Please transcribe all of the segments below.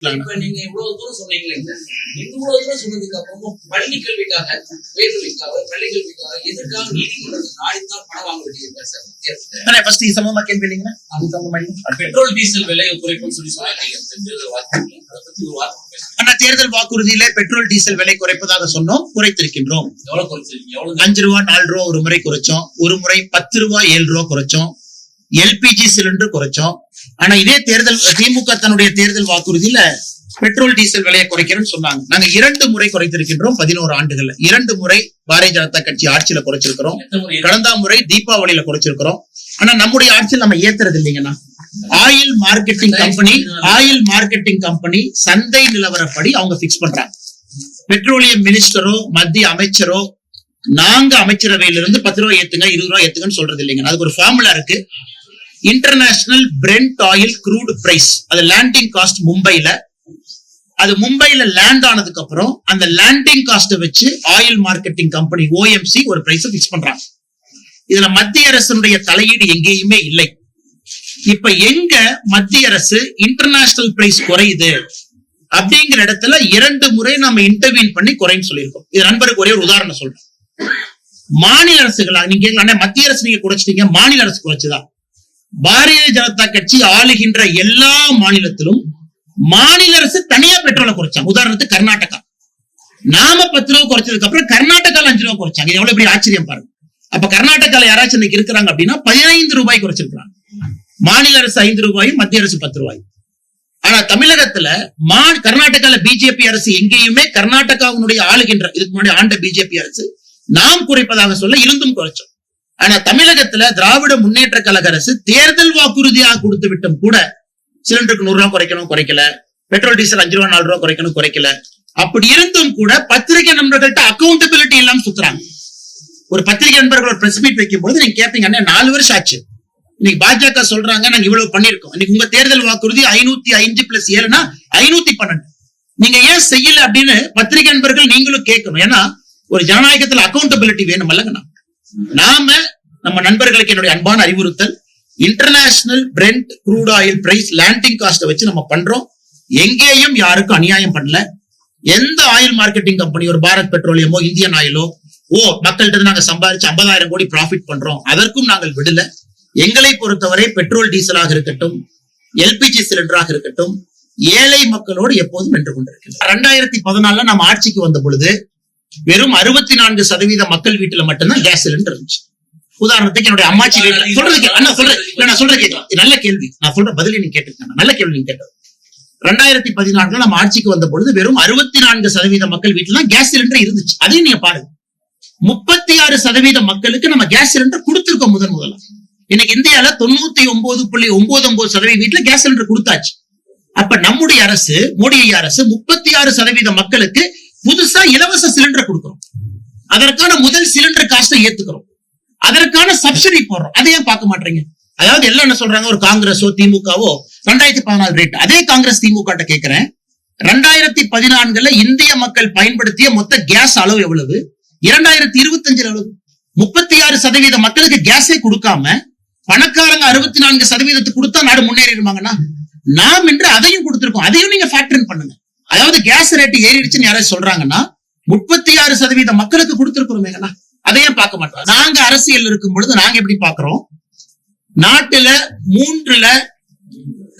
இப்ப நீங்க இவ்வளவு தூரம் சொன்னீங்களே இவ்வளவு தூரம் சொன்னதுக்கு அப்புறமும் பள்ளி கல்விக்காக உயர்கல்விக்காக பள்ளி கல்விக்காக எதற்காக நீதிமன்றத்தை நாடித்தான் பணம் வாங்க அண்ணா, first இது சம்பந்தமா கேள்வி இல்லைங்களா அடுத்து. பெட்ரோல் டீசல் விலையை குறைப்புன்னு சொல்லி சொன்னாங்க. அதை அண்ணா தேர்தல் வாக்குறுதியில பெட்ரோல் டீசல் விலை குறைப்பதாக சொன்னோம். குறைத்திருக்கின்றோம். எவ்வளவு குறைச்சிருக்கீங்க? எவ்வளவு அஞ்சு ரூபா நாலு ரூபா ஒரு முறை குறைச்சோம். ஒரு முறை பத்து ரூபா ஏழு ரூபா குறைச்சோம். LPG cylinder குறைச்சோம். ஆனா இதே தேர்தல் திமுக தன்னுடைய தேர்தல் வாக்குறுதியில பெட்ரோல் டீசல் விலையை குறைக்கிறேன்னு சொன்னாங்க. நாங்க இரண்டு முறை குறைத்திருக்கின்றோம் பதினோரு ஆண்டுகள்ல. இரண்டு முறை பாரதிய ஜனதா கட்சி ஆட்சியில குறைச்சிருக்கிறோம். கடந்த முறை தீபாவளியில குறைச்சிருக்கிறோம். ஆனா நம்முடைய ஆட்சியில் நம்ம ஏத்துறது இல்லைங்கண்ணா oil marketing company oil marketing company சந்தை நிலவரப்படி அவங்க பிக்ஸ் பண்றாங்க. பெட்ரோலியம் மினிஸ்டரோ மத்திய அமைச்சரோ நாங்க அமைச்சரவையிலிருந்து பத்து ரூபாய் ஏத்துங்க இருபது ரூபாய் ஏத்துங்கன்னு சொல்றது இல்லைங்க அதுக்கு ஒரு ஃபார்முலா இருக்கு. International Brent oil crude price அது லேண்டிங் காஸ்ட் மும்பைல. அது மும்பைல லேண்ட் ஆனதுக்கு அப்புறம் அந்த லேண்டிங் காஸ்ட வச்சு ஆயில் மார்க்கெட்டிங் கம்பெனி ஓஎம்சி ஒரு பிரைஸ் பிக்ஸ் பண்றாங்க. இதுல மத்திய அரசனுடைய தலையீடு எங்கேயுமே இல்லை. இப்ப எங்க மத்திய அரசு இன்டர்நேஷனல் பிரைஸ் குறையுது? அப்படிங்கிற இடத்துல இரண்டு முறை நம்ம இன்டர்வியூன் பண்ணி குறைன்னு சொல்லியிருக்கோம். இது நண்பருக்கு ஒரே ஒரு உதாரணம் சொல்றேன். மாநில அரசுகளா நீங்க மத்திய அரசு நீங்க குறைச்சிட்டீங்க மாநில அரசு குறைச்சுதான் பாரதிய ஜனதா கட்சி ஆளுகின்ற எல்லா மாநிலத்திலும் மாநில அரசு தனியா பெட்ரோலை குறைச்சாங்க. உதாரணத்துக்கு கர்நாடகா. நாம பத்து ரூபா குறைச்சதுக்கு அப்புறம் கர்நாடகால அஞ்சு ரூபா குறைச்சாங்க. எவ்வளவு பெரிய ஆச்சரியம் பாருங்க. அப்ப கர்நாடகால யாராச்சும் இன்னைக்கு இருக்கிறாங்க அப்படின்னா பதினைந்து ரூபாய் குறைச்சிருக்காங்க மாநில அரசு ஐந்து ரூபாயும் மத்திய அரசு பத்து ரூபாய் ஆனா தமிழகத்துல மா கர்நாடகால பிஜேபி அரசு எங்கேயுமே கர்நாடகாவுடைய ஆளுகின்ற இதுக்கு முன்னாடி ஆண்ட பிஜேபி அரசு நாம் குறைப்பதாக சொல்ல இருந்தும் குறைச்சோம். ஆனா தமிழகத்துல திராவிட முன்னேற்ற கழக அரசு தேர்தல் வாக்குறுதியாக கொடுத்து விட்டும் கூட சிலிண்டருக்கு நூறு ரூபாய் குறைக்கணும் குறைக்கல. பெட்ரோல் டீசல் அஞ்சு ரூபா நாலு ரூபாய் குறைக்கணும் குறைக்கல. அப்படி இருந்தும் கூட பத்திரிகை நண்பர்கள்ட்ட அக்கௌண்டபிலிட்டி இல்லாம சுத்துறாங்க. ஒரு பத்திரிகை நண்பர்கள் ஒரு பிரஸ் மீட் வைக்கும் போது நீங்க கேட்பீங்க அண்ணே நாலு வருஷம் ஆச்சு. இன்னைக்கு பாஜக சொல்றாங்க நாங்க இவ்வளவு பண்ணிருக்கோம் இன்னைக்கு உங்க தேர்தல் வாக்குறுதி ஐநூத்தி அஞ்சு பிளஸ் ஏழுனா ஐநூத்தி பன்னெண்டு. நீங்க ஏன் செய்யல? அப்படின்னு பத்திரிகை நண்பர்கள் நீங்களும் கேட்கணும். ஏன்னா ஒரு ஜனநாயகத்துல அக்கௌண்டபிலிட்டி வேணும் அல்லங்கண்ணா நாம நம்ம நண்பர்களுக்கு என்னுடைய அன்பான அறிவுறுத்தல். International brent crude oil price landing cost வச்சு நம்ம பண்றோம். எங்கேயும் யாருக்கும் அநியாயம் பண்ணல. எந்த ஆயில் மார்க்கெட்டிங் கம்பெனி ஒரு பாரத் பெட்ரோலியமோ இந்தியன் ஆயிலோ ஓ மக்கள்கிட்ட நாங்க சம்பாதிச்சு ஐம்பதாயிரம் கோடி ப்ராஃபிட் பண்றோம். அதற்கும் நாங்கள் விடல. எங்களை பொறுத்தவரை பெட்ரோல் டீசலாக இருக்கட்டும் எல்பிஜி சிலிண்டராக இருக்கட்டும் ஏழை மக்களோடு எப்போதும் வென்று கொண்டிருக்கிறோம் ரெண்டாயிரத்தி பதினாலுல நம்ம ஆட்சிக்கு வந்த பொழுது வெறும் அறுபத்தி நான்கு சதவீத மக்கள் வீட்டுல மட்டும்தான் கேஸ் சிலிண்டர் இருந்துச்சு. உதாரணத்துக்கு என்னுடைய அம்மாச்சி வீட்டுல சொல்றது அண்ணா சொல்றேன் நான் சொல்றேன் கேட்கலாம். நல்ல கேள்வி. நான் சொல்ற பதிலை நீங்க கேட்டுருக்கேன் நல்ல கேள்வி நீங்க கேட்டது. ரெண்டாயிரத்தி பதினான்குல நம்ம ஆட்சிக்கு வந்த பொழுது வெறும் அறுபத்தி நான்கு சதவீத மக்கள் வீட்டுல தான் கேஸ் சிலிண்டர் இருந்துச்சு. அதையும் நீங்க பாருங்க. முப்பத்தி ஆறு சதவீத மக்களுக்கு நம்ம கேஸ் சிலிண்டர் கொடுத்திருக்கோம் முதன் முதல்ல. இன்னைக்கு இந்தியால தொண்ணூத்தி ஒன்பது புள்ளி ஒன்பது ஒன்பது சதவீத வீட்டுல கேஸ் சிலிண்டர் கொடுத்தாச்சு. அப்ப நம்முடைய அரசு மோடி அரசு முப்பத்தி ஆறு சதவீத மக்களுக்கு புதுசா இலவச சிலிண்டர் கொடுக்கிறோம். அதற்கான முதல் சிலிண்டர் காஸ்ட ஏத்துக்கிறோம். அதற்கான சப்சிடி போடுறோம். அதையும் பார்க்க மாட்டீங்க? அதாவது எல்லாம் என்ன சொல்றாங்க? ஒரு காங்கிரஸோ திமுகவோ ரெண்டாயிரத்தி பதினாலு ரேட் அதே காங்கிரஸ் திமுக கேட்கிறேன் ரெண்டாயிரத்தி பதினான்குல இந்திய மக்கள் பயன்படுத்திய மொத்த கேஸ் அளவு எவ்வளவு? இரண்டாயிரத்தி இருபத்தி அளவு. முப்பத்தி ஆறு சதவீத மக்களுக்கு கேஸே கொடுக்காம பணக்காரங்க அறுபத்தி நான்கு சதவீதத்துக்கு கொடுத்தா நாடு முன்னேறிடுவாங்கன்னா நாம் என்று அதையும் கொடுத்திருக்கோம். அதையும் நீங்க ஃபேக்டர் பண்ணுங்க. அதாவது கேஸ் ரேட் ஏறிடுச்சுன்னு யாராவது சொல்றாங்கன்னா முப்பத்தி ஆறு சதவீத மக்களுக்கு கொடுத்திருக்கிறோமேங்கண்ணா அதையும் பார்க்க மாட்டோம். நாங்க அரசியல் இருக்கும் பொழுது நாங்க எப்படி பாக்குறோம் நாட்டுல மூன்றுல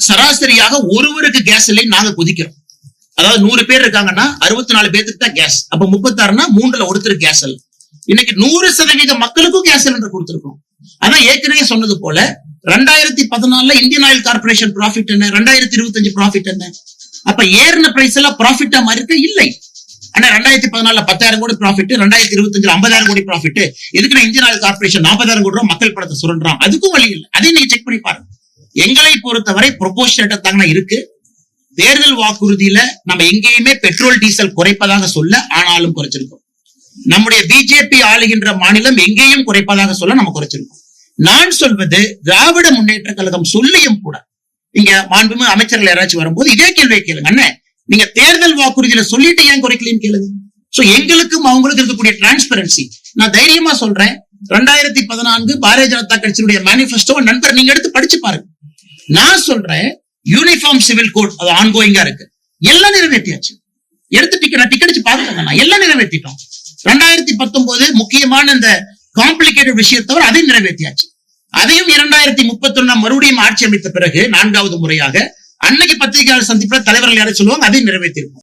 சராசரியாக ஒருவருக்கு கேஸ் இல்லை நாங்க கொதிக்கிறோம். அதாவது நூறு பேர் இருக்காங்கன்னா அறுபத்தி நாலு பேருக்கு தான் கேஸ் அப்ப முப்பத்தாறுனா மூன்றுல ஒருத்தர் கேஸ் இல்லை. இன்னைக்கு நூறு சதவீத மக்களுக்கும் கேஸ் சிலிண்டர் கொடுத்திருக்கோம். அதான் ஏற்கனவே சொன்னது போல ரெண்டாயிரத்தி பதினாலுல இந்தியன் ஆயில் கார்பரேஷன் ப்ராஃபிட் என்ன? ரெண்டாயிரத்தி இருபத்தஞ்சு ப்ராஃபிட் என்ன? அப்ப ஏறின பிரைஸ் எல்லாம் ப்ராஃபிட்டா மாதிரி இல்லை. ஆனா ரெண்டாயிரத்தி பதினாலுல பத்தாயிரம் கோடி ப்ராஃபிட் ரெண்டாயிரத்தி இருபத்தஞ்சுல ஐம்பதாயிரம் கோடி ப்ராஃபிட் எதுக்கு இந்தியன் ஆயில் கார்பரேஷன் நாற்பதாயிரம் கோடி ரூபாய் மக்கள் படத்தை சுரண்டான் அதுக்கும் வழி இல்லை. அதையும் நீங்க செக் பண்ணி பாருங்க. எங்களை பொறுத்தவரை ப்ரொபோஷனேட்டா தாங்க இருக்கு. தேர்தல் வாக்குறுதியில நம்ம எங்கேயுமே பெட்ரோல் டீசல் குறைப்பதாக சொல்ல ஆனாலும் குறைச்சிருக்கோம். நம்முடைய பிஜேபி ஆளுகின்ற மாநிலம் எங்கேயும் குறைப்பதாக சொல்ல நம்ம குறைச்சிருக்கோம். நான் சொல்வது திராவிட முன்னேற்ற கழகம் சொல்லியும் கூட நீங்க மாண்புமிகு அமைச்சர்கள் யாராச்சும் வரும்போது இதே கேள்வியை கேளுங்க. அண்ணே நீங்க தேர்தல் வாக்குறுதியில சொல்லிட்டு ஏன் குறைக்கலன்னு கேளுங்க. சோ எங்களுக்கும் அவங்களுக்கு இருக்கக்கூடிய டிரான்ஸ்பரன்சி நான் தைரியமா சொல்றேன். ரெண்டாயிரத்தி பதினான்கு பாரதிய ஜனதா கட்சியினுடைய மேனிபெஸ்டோ நண்பர் நீங்க எடுத்து படிச்சு பாருங்க. நான் சொல்றேன் யூனிஃபார்ம் சிவில் கோட் அது ஆன்கோயிங்கா இருக்கு. எல்லாம் நிறைவேற்றியாச்சு. எடுத்து டிக்கெட் டிக்கெட் பாத்துக்கோங்க நான் எல்லாம் நிறைவேற்றிட்டோம். ரெண்டாயிரத்தி பத்தொன்பது முக்கியமான இந்த காம்ப்ளிகேட்டட் விஷயத்தவர் அதையும் நிறைவேற்றியாச்சு. அதையும் இரண்டாயிரத்தி முப்பத்தி மறுபடியும் ஆட்சி அமைத்த பிறகு நான்காவது முறையாக அன்னைக்கு பத்திரிகையாளர் சந்திப்புல தலைவர்கள் யாரும் சொல்லுவாங்க? அதையும் நிறைவேற்றிருக்கோம்